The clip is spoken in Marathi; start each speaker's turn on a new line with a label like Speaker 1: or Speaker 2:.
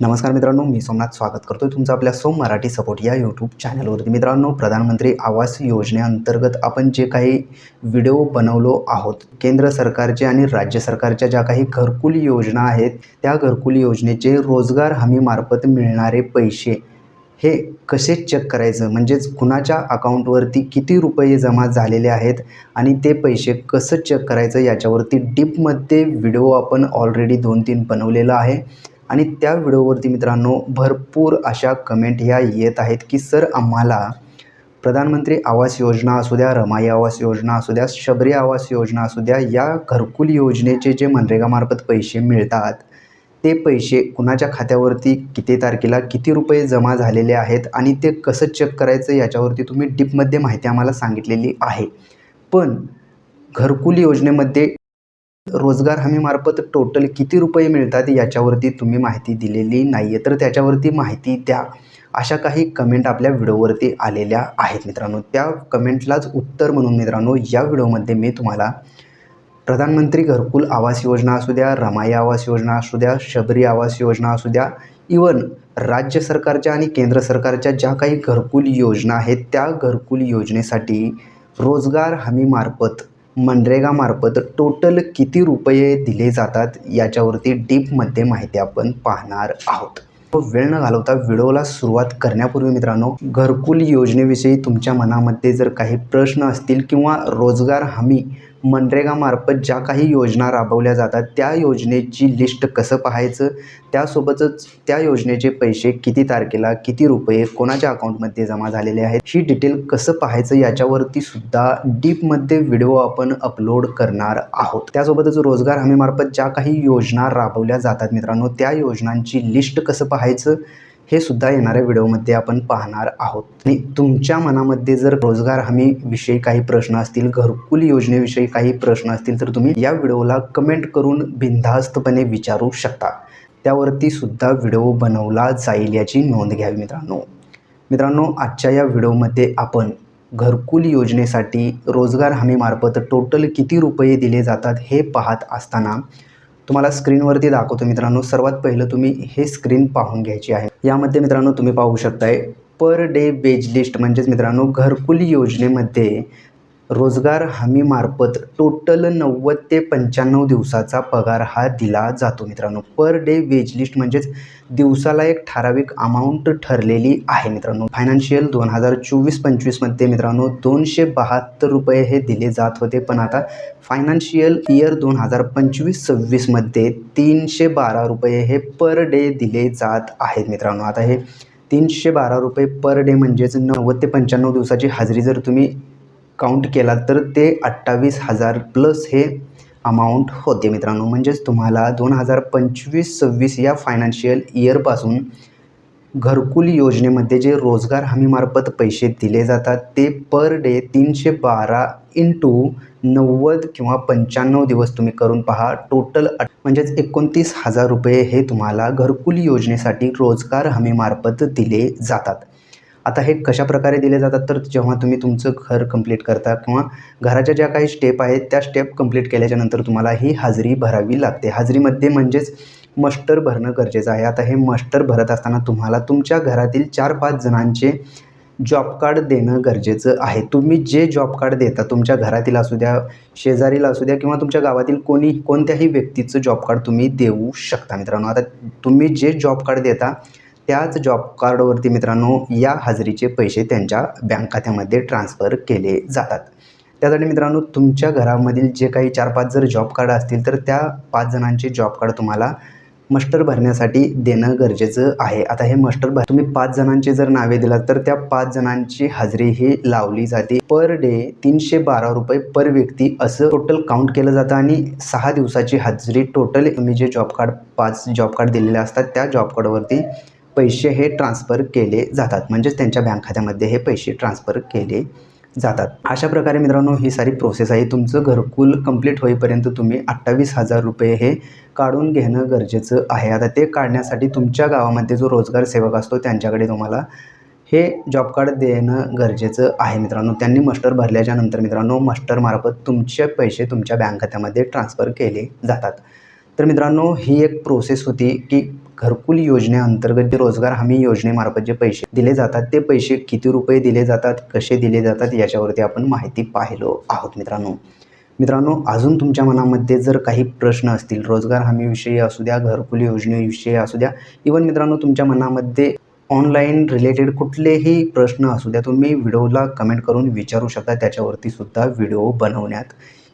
Speaker 1: नमस्कार मित्रांनो मी सोमनाथ स्वागत करतो तुमचं आपल्या सोम मराठी सपोर्ट या यूट्यूब चॅनलवरती मित्रांनो प्रधानमंत्री आवास योजनेअंतर्गत आपण जे काही व्हिडिओ बनवलो आहोत केंद्र सरकारचे आणि राज्य सरकारच्या ज्या काही घरकुल योजना आहेत त्या घरकुल योजनेचे रोजगार हमीमार्फत मिळणारे पैसे हे कसे चेक करायचं? म्हणजेच कुणाच्या अकाउंटवरती किती रुपये जमा झालेले आहेत आणि ते पैसे कसं चेक करायचं? याच्यावरती डीपमध्ये व्हिडिओ आपण ऑलरेडी दोन तीन बनवलेला आहे. आणि त्या व्हिडिओवरती मित्रांनो भरपूर अशा कमेंट ह्या येत आहेत की सर आम्हाला प्रधानमंत्री आवास योजना असू द्या रमाई आवास योजना असू द्या शबरी आवास योजना असू द्या या घरकुल योजनेचे जे मनरेगामार्फत पैसे मिळतात ते पैसे कुणाच्या खात्यावरती किती तारखेला किती रुपये जमा झालेले आहेत आणि ते कसं चेक करायचं याच्यावरती तुम्ही डीपमध्ये माहिती आम्हाला सांगितलेली आहे. पण घरकुल योजनेमध्ये रोजगार हमीमार्फत टोटल किती रुपये मिळतात याच्यावरती तुम्ही माहिती दिलेली नाही आहे तर त्याच्यावरती माहिती द्या. अशा काही कमेंट आपल्या व्हिडिओवरती आलेल्या आहेत मित्रांनो. त्या कमेंटलाच उत्तर म्हणून मित्रांनो या व्हिडिओमध्ये मी तुम्हाला प्रधानमंत्री घरकुल आवास योजना असू द्या रमाई आवास योजना असू द्या शबरी आवास योजना असू द्या इवन राज्य सरकारच्या आणि केंद्र सरकारच्या ज्या काही घरकुल योजना आहेत त्या घरकुल योजनेसाठी रोजगार हमीमार्फत मनरेगामार्फत टोटल किती रुपये दिले जातात याच्यावरती डीपमध्ये माहिती आपण पाहणार आहोत. वेळ न घालवता व्हिडिओला सुरुवात करण्यापूर्वी मित्रांनो घरकुल योजनेविषयी तुमच्या मनामध्ये जर काही प्रश्न असतील किंवा रोजगार हमी मनरेगामार्फत ज्या काही योजना राबवल्या जातात त्या योजनेची लिस्ट कसं पाहायचं? त्यासोबतच त्या योजनेचे पैसे किती तारखेला किती रुपये कोणाच्या अकाउंटमध्ये जमा झालेले आहेत? ही डिटेल कसं पाहायचं याच्यावरती सुद्धा डीपमध्ये व्हिडिओ आपण अपलोड करणार आहोत. त्यासोबतच रोजगार हमीमार्फत ज्या काही योजना राबवल्या जातात मित्रांनो त्या योजनांची लिस्ट कसं पाहायचं? हे सुद्धा येणाऱ्या व्हिडिओमध्ये आपण पाहणार आहोत. आणि तुमच्या मनामध्ये जर रोजगार हमी विषयी काही प्रश्न असतील घरकुल योजनेविषयी काही प्रश्न असतील तर तुम्ही या व्हिडिओला कमेंट करून बिनधास्तपणे विचारू शकता. त्यावरती सुद्धा व्हिडिओ बनवला जाईल याची नोंद घ्यावी मित्रांनो. मित्रांनो आजच्या या व्हिडिओमध्ये आपण घरकुल योजनेसाठी रोजगार हमीमार्फत टोटल किती रुपये दिले जातात हे पाहत असताना तुम्हाला स्क्रीनवरती दाखवतो मित्रांनो सर्वात पहिलं तुम्ही हे स्क्रीन पाहून घ्यायची आहे. यामध्ये मित्रांनो तुम्ही पाहू शकताय पर डे वेज लिस्ट म्हणजेच मित्रांनो घरकुल योजनेमध्ये रोजगार हमीमार्फत टोटल नव्वद ते पंच्याण्णव दिवसाचा पगार हा दिला जातो मित्रांनो. पर डे वेज लिस्ट म्हणजेच दिवसाला एक ठराविक अमाऊंट ठरलेली आहे मित्रांनो. फायनान्शियल दोन हजार चोवीस पंचवीसमध्ये मित्रांनो दोनशे बहात्तर रुपये हे दिले जात होते. पण आता फायनान्शियल इयर दोन हजार पंचवीस सव्वीसमध्ये तीनशे बारा रुपये हे पर डे दिले जात आहेत मित्रांनो. आता हे तीनशे बारा रुपये पर डे म्हणजेच नव्वद ते पंच्याण्णव दिवसाची हजेरी जर तुम्ही काउंट केला तर ते अठ्ठावीस हजार प्लस हे अमाऊंट होते मित्रांनो. म्हणजेच तुम्हाला दोन हजार पंचवीस सव्वीस या फायनान्शियल इयरपासून घरकुल योजनेमध्ये जे रोजगार हमीमार्फत पैसे दिले जातात ते पर डे तीनशे बारा इंटू नव्वद किंवा पंच्याण्णव दिवस तुम्ही करून पहा. टोटल अट म्हणजेच एकोणतीस हजार रुपये हे तुम्हाला घरकुल योजनेसाठी रोजगार हमीमार्फत दिले जातात. आता हे कशा प्रकारे दिले जातात? तर जेव्हा तुम्ही तुमचं घर कंप्लीट करता किंवा घराच्या ज्या काही स्टेप आहेत त्या स्टेप कंप्लीट केल्याच्यानंतर तुम्हाला ही हाजरी भरावी लागते. हाजरीमध्ये म्हणजेच मस्टर भरणं गरजेचं आहे. आता हे मस्टर भरत असताना तुम्हाला तुमच्या घरातील चार पाच जणांचे जॉब कार्ड देणं गरजेचं आहे. तुम्ही जे जॉब कार्ड देता तुमच्या घरातील असू द्या शेजारीला असू द्या किंवा तुमच्या गावातील कोणी कोणत्याही व्यक्तीचं जॉब कार्ड तुम्ही देऊ शकता मित्रांनो. आता तुम्ही जे जॉब कार्ड देता त्याच जॉब कार्डवरती मित्रांनो या हजेरीचे पैसे त्यांच्या बँक खात्यामध्ये ट्रान्सफर केले जातात. त्यासाठी मित्रांनो तुमच्या घरामधील जे काही चार पाच जर जॉब कार्ड असतील तर त्या पाच जणांचे जॉब कार्ड तुम्हाला मस्टर भरण्यासाठी देणं गरजेचं आहे. आता हे मस्टर भर तुम्ही पाच जणांचे जर नावे दिलात तर त्या पाच जणांची हजेरी ही लावली जाते. पर डे तीनशे बारा रुपये पर व्यक्ती असं टोटल काउंट केलं जातं आणि सहा दिवसाची हजेरी टोटल तुम्ही जे जॉब कार्ड पाच जॉब कार्ड दिलेले असतात त्या जॉब कार्डवरती पैसे हे ट्रान्सफर केले जातात. म्हणजेच त्यांच्या बँक खात्यामध्ये हे पैसे ट्रान्सफर केले जातात. अशा प्रकारे मित्रांनो ही सारी प्रोसेस आहे. तुमचं घरकुल कंप्लीट होईपर्यंत तुम्ही अठ्ठावीस हजार रुपये हे काढून घेणं गरजेचं आहे. आता ते काढण्यासाठी तुमच्या गावामध्ये जो रोजगार सेवक असतो त्यांच्याकडे तुम्हाला हे जॉब कार्ड देणं गरजेचं आहे मित्रांनो. त्यांनी मस्टर भरल्याच्या नंतर मित्रांनो मस्टरमार्फत तुमचे पैसे तुमच्या बँक खात्यामध्ये ट्रान्सफर केले जातात. तर मित्रांनो ही एक प्रोसेस होती की घरकुल योजनेअंतर्गत जे रोजगार हमी योजनेमार्फत जे पैसे दिले जातात ते पैसे किती रुपये दिले जातात कसे दिले जातात याच्यावरती आपण माहिती पाहिलो आहोत मित्रांनो. मित्रांनो अजून तुमच्या मनामध्ये जर काही प्रश्न असतील रोजगार हमीविषयी असू द्या घरकुल योजनेविषयी असू द्या इवन मित्रांनो तुमच्या मनामध्ये ऑनलाईन रिलेटेड कुठलेही प्रश्न असू द्या तुम्ही व्हिडिओला कमेंट करून विचारू शकता त्याच्यावरती सुद्धा व्हिडिओ बनवण्यात